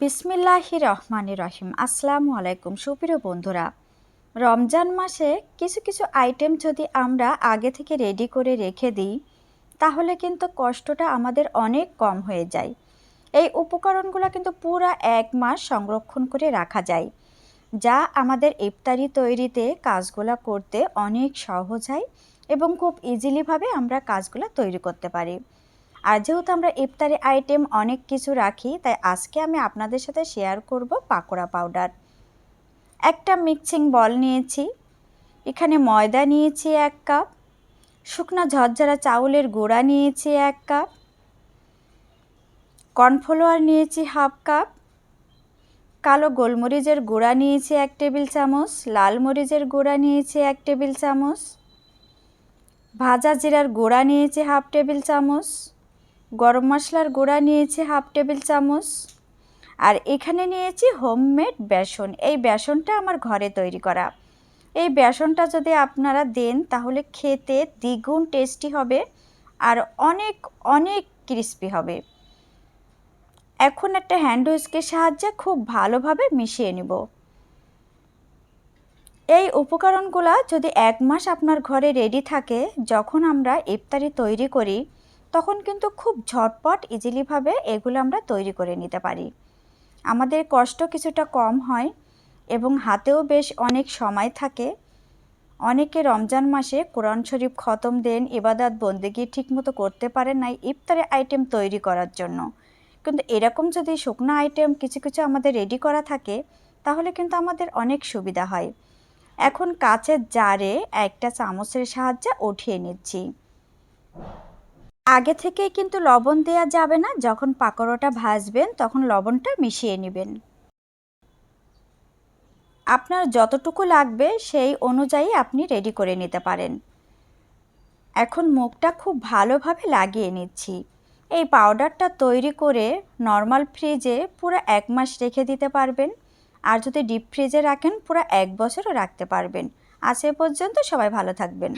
বিসমিল্লাহি রহমানি রহিম আসসালামু আলাইকুম সুপ্রিয় বন্ধুরা। রমজান মাসে কিছু কিছু আইটেম যদি আমরা আগে থেকে রেডি করে রেখে দিই, তাহলে কিন্তু কষ্টটা আমাদের অনেক কম হয়ে যায়। এই উপকরণগুলো কিন্তু পুরো এক মাস সংরক্ষণ করে রাখা যায়, যা আমাদের ইফতারি তৈরিতে কাজগুলো করতে অনেক সহজ হয় এবং খুব ইজিলিভাবে আমরা কাজগুলো তৈরি করতে পারি। আর যেহেতু আমরা ইফতারি আইটেম অনেক কিছু রাখি, তাই আজকে আমি আপনাদের সাথে শেয়ার করব পাকোড়া পাউডার একটা মিক্সিং বল নিয়েছি, এখানে ময়দা নিয়েছি এক কাপ শুকনো ঝরঝরা চাউলের গুঁড়া নিয়েছি এক কাপ কর্নফ্লাওয়ার নিয়েছি হাফ কাপ কালো গোলমরিচের গুঁড়া নিয়েছি এক টেবিল চামচ, লাল মরিচের গুঁড়া নিয়েছি এক টেবিল চামচ, ভাজা জিরার গুঁড়া নিয়েছি হাফ টেবিল চামচ। গরম মশলার গুঁড়া নিয়েছি হাফ টেবিল চামচ। আর এখানে নিয়েছি হোমমেড বেসন। এই বেসনটা আমার ঘরে তৈরি করা। এই বেসনটা যদি আপনারা দেন, তাহলে খেতে দ্বিগুণ টেস্টি হবে আর অনেক অনেক ক্রিস্পি হবে। এখন একটা হ্যান্ড হুইস্কের সাহায্যে খুব ভালোভাবে মিশিয়ে নিব। এই উপকরণগুলো যদি এক মাস আপনার ঘরে রেডি থাকে, যখন আমরা ইফতারি তৈরি করি তখন কিন্তু খুব ঝটপট ইজিলিভাবে এগুলো আমরা তৈরি করে নিতে পারি। আমাদের কষ্ট কিছুটা কম হয় এবং হাতেও বেশ অনেক সময় থাকে। অনেকে রমজান মাসে কোরআন শরীফ খতম দেন, ইবাদাত, বন্দেগি ঠিকমতো করতে পারেন নাই, ইফতারে আইটেম তৈরি করার জন্য। কিন্তু এরকম যদি শুকনো আইটেম কিছু কিছু আমাদের রেডি করা থাকে, তাহলে কিন্তু আমাদের অনেক সুবিধা হয়। এখন কাচের জারে একটা চামচের সাহায্যে উঠিয়ে নিচ্ছি। আগে থেকেই কিন্তু লবণ দেওয়া যাবে না। যখন পাকোড়াটা ভাজবেন, তখন লবণটা মিশিয়ে নেবেন। আপনার যতটুকু লাগবে, সেই অনুযায়ী আপনি রেডি করে নিতে পারেন। এখন মুখটা খুব ভালোভাবে লাগিয়ে নিচ্ছি। এই পাউডারটা তৈরি করে নর্মাল ফ্রিজে পুরো এক মাস রেখে দিতে পারবেন। আর যদি ডিপ ফ্রিজে রাখেন, পুরো এক বছরও রাখতে পারবেন। আজ এ পর্যন্ত সবাই ভালো থাকবেন।